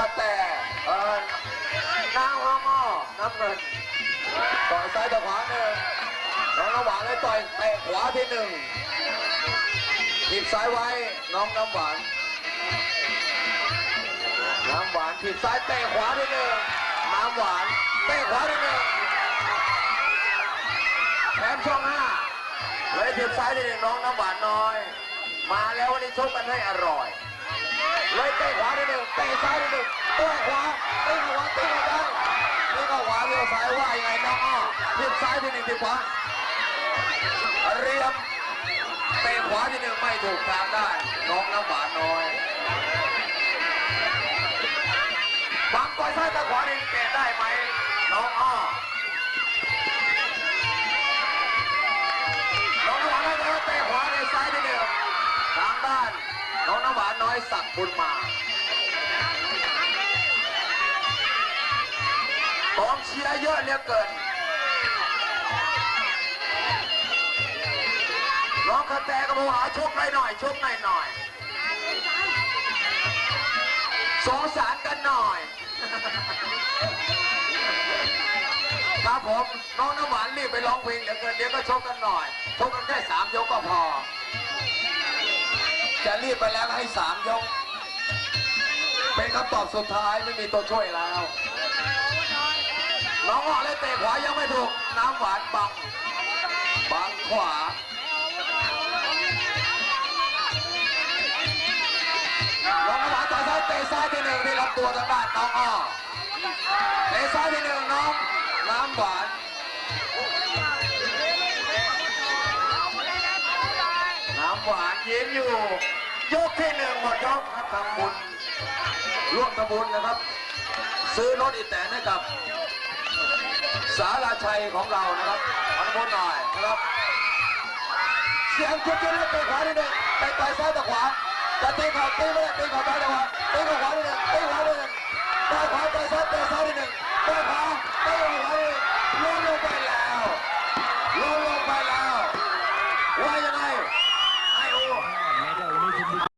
ปัตแต่เอิญนางฮอมอน้ำเงินต่อยซ้ายต่อขวาหนึ่งน้องน้ำหวานเลยต่อยเตะขวาทีหนึ่งถีบซ้ายไว้น้องน้ำหวานน้ำหวานถีบซ้ายเตะขวาทีหนึ่งน้ำหวานเตะขวาทีหนึ่งแถมช่องห้าเลยถีบซ้ายทีหนึ่งน้องน้ำหวานน้อย มาแล้ววันนี้ชกกันให้อร่อย ซ้ายที่หนึ่งเตะขวาเตะขวาเตะขวาได้นี่ก็ขวาเลี้ยวซ้ายว่ายังไงน้องอ้อถีบซ้ายทีหนึ่งถีบขวาเรียมเตะขวาทีหนึ่งไม่ถูกทางได้ น้องน้ำหวานน้อยบางต่อยซ้ายตะขวานี่แกะได้ไหมน้องอ้อน้องน้ำหวานน้อยเตะขวาในซ้ายที่หนึ่งทางด้าน น้องน้ำหวานน้อยสักบุญมา องเชียร์เยอะเหลือเกิน น้องกระแตก็บอกว่าชกหน่อยหน่อยชกหน่อยหน่อยสงสารกันหน่อยครับผมน้องน้ำหวานรีบไปร้องเพลงเดี๋ยวเกินเดี๋ยวก็ชกกันหน่อยชกกันแค่สามยกก็พอ จะรีบไปแล้วให้สามยก เป็นคำตอบสุดท้ายไม่มีตัวช่วยแล้ว น้องออกเลยเตะขวายังไม่ถูก น้ำหวานบัง บังขวาน้องน้ำหวานต่อยซ้ายเตะซ้ายที่หนึ่งที่ลำตัวทางด้านน้องอ้อเตะซ้ายที่หนึ่งน้อง น้ำหวานน้ำหวานยิ้มอยู่ ยกที่หนึ่งหมดยกครับทำบุญร่วมทำบุญนะครับ ซื้อรถอีแตนให้กับ สาราชัยของเรานะครับขอนุโมทนาหน่อยนะครับ เสียงจุดจุดแล้วเตะขวาที่หนึ่งไปไปซ้ายต่อขวาจะตีเข่าตีไม่ได้ตีเข่า